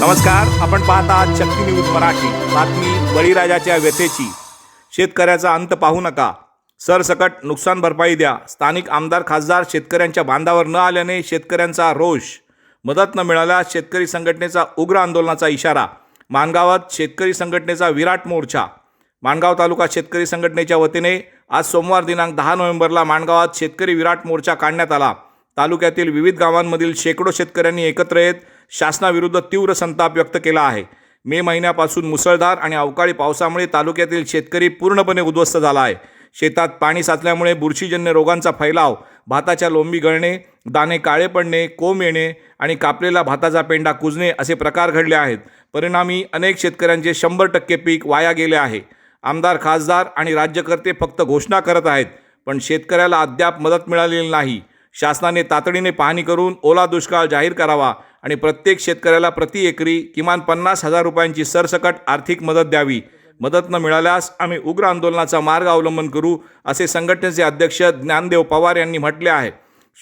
नमस्कार आपण पाहता शक्ती न्यूज मराठी. बातमी बळीराजाच्या व्यथेची. शेतकऱ्याचा अंत पाहू नका. सरसकट नुकसान भरपाई द्या. स्थानिक आमदार खासदार शेतकऱ्यांच्या बांधावर न आल्याने शेतकऱ्यांचा रोष. मदत न मिळाल्यास शेतकरी संघटनेचा उग्र आंदोलनाचा इशारा. माणगावात शेतकरी संघटनेचा विराट मोर्चा. माणगाव तालुका शेतकरी संघटनेच्या वतीने आज सोमवार दिनांक दहा नोव्हेंबरला माणगावात शेतकरी विराट मोर्चा काढण्यात आला. तालुक्यातील विविध गावांमधील शेकडो शेतकऱ्यांनी एकत्र येत शासनाविरुद्ध तीव्र संताप व्यक्त केला आहे. मे महिन्यापासून मुसळधार आणि अवकाळी पावसामुळे तालुक्यातील शेतकरी पूर्णपणे उद्ध्वस्त झाला आहे. शेतात पाणी साचल्यामुळे बुरशीजन्य रोगांचा फैलाव भाताच्या लोंबी गळणे दाणे काळे पडणे कोंब येणे आणि कापलेला भाताचा पेंडा कुजणे असे प्रकार घडले आहेत. परिणामी अनेक शेतकऱ्यांचे शंभर टक्के पीक वाया गेले आहे. आमदार खासदार आणि राज्यकर्ते फक्त घोषणा करत आहेत पण शेतकऱ्याला अद्याप मदत मिळालेली नाही. शासनाने तातडीने पाहणी करून ओला दुष्काळ जाहीर करावा आणि प्रत्येक शेतकऱ्याला प्रति एकरी किमान पन्नास हजार रुपयांची सरसकट आर्थिक मदत द्यावी. मदत न मिळाल्यास आम्ही उग्र आंदोलनाचा मार्ग अवलंबन करू असे संघटनेचे अध्यक्ष ज्ञानदेव पवार यांनी म्हटले आहे.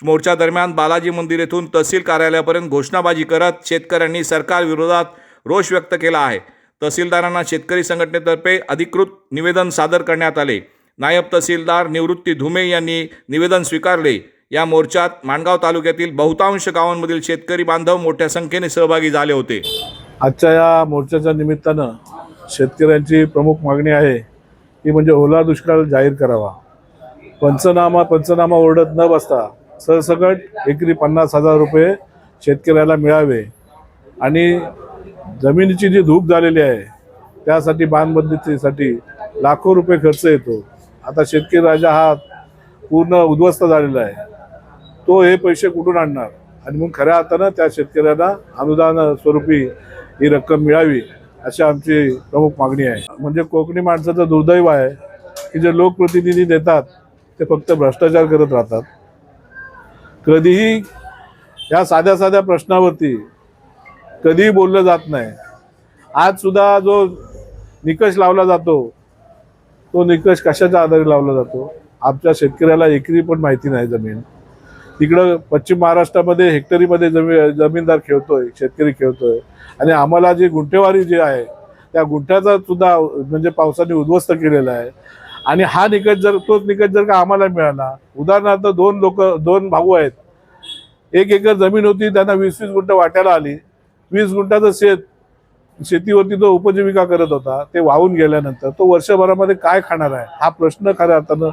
मोर्चा दरम्यान बालाजी मंदिर येथून तहसील कार्यालयापर्यंत घोषणाबाजी करत शेतकऱ्यांनी सरकारविरोधात रोष व्यक्त केला आहे. तहसीलदारांना शेतकरी संघटनेतर्फे अधिकृत निवेदन सादर करण्यात आले. नायब तहसीलदार निवृत्ती धुमे यांनी निवेदन स्वीकारले. या मोर्चात माणगाव तालुक्यातील बहुतांश गावांमधील शेतकरी बांधव मोठ्या संख्येने सहभागी झाले होते. आजच्या या मोर्चाच्या निमित्तानं शेतकऱ्यांची प्रमुख मागणी आहे ती म्हणजे ओला दुष्काळ जाहीर करावा. पंचनामा पंचनामा ओरडत न बसता सरसकट एकरी पन्नास हजार रुपये शेतकऱ्याला मिळावे. आणि जमिनीची जी धूप झालेली आहे त्यासाठी बांधबंदीसाठी लाखो रुपये खर्च येतो. आता शेतकरी राजा हा पूर्ण उद्ध्वस्त झालेला आहे. तो हे पैसे कुठून आणणार? आणि मग खऱ्या अर्थानं त्या शेतकऱ्यांना अनुदान स्वरूपी ही रक्कम मिळावी अशी आमची प्रमुख मागणी आहे. म्हणजे कोकणी माणसाचं दुर्दैव आहे की जे लोकप्रतिनिधी देतात ते फक्त भ्रष्टाचार करत राहतात. कधीही या साध्या साध्या प्रश्नावरती कधीही बोललं जात नाही. आज सुद्धा जो निकष लावला जातो तो निकष कशाच्या आधारे लावला जातो? आमच्या शेतकऱ्याला एकरी पण माहिती नाही जमीन. तिकडं पश्चिम महाराष्ट्रामध्ये हेक्टरीमध्ये जमी जमीनदार खेळतोय शेतकरी खेळतोय. आणि आम्हाला जी गुंठेवारी जी आहे त्या गुंठ्याचा सुद्धा म्हणजे पावसाने उद्ध्वस्त केलेला आहे. आणि हा निकष जर तोच निकष जर का आम्हाला मिळाला उदाहरणार्थ दोन लोक दोन भाऊ आहेत. एक एकर जमीन होती त्यांना वीस वीस गुंठ वाट्याला आली. वीस गुंठाचं शेत शेतीवरती तो उपजीविका करत होता ते वाहून गेल्यानंतर तो वर्षभरामध्ये काय खाणार आहे? हा प्रश्न खऱ्या अर्थानं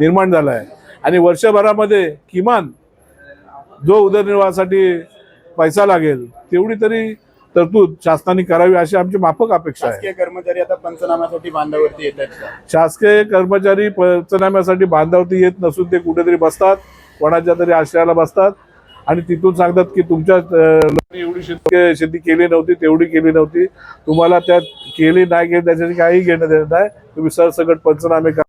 निर्माण झाला आहे. आणि वर्षभरामध्ये किमान जो उदरनिर्वाहासाठी पैसा लागेल तेवढी तरी तरतूद शासनाने करावी अशी आमची माफक अपेक्षा आहे. शासकीय कर्मचारी आता पंचनाम्यासाठी बांधावरती येत आहेत का? शासकीय कर्मचारी पंचनाम्यासाठी बांधावरती येत नसून ते कुठेतरी बसतात कोणाच्या तरी आश्रयाला बसतात आणि तिथून सांगतात की तुमच्या अं, लोकांनी एवढी शेती शेती केली नव्हती तेवढी केली नव्हती. तुम्हाला त्यात केली नाही केली त्याच्याशी काही घेणं देणं नाही. तुम्ही सरसकट पंचनामे करा.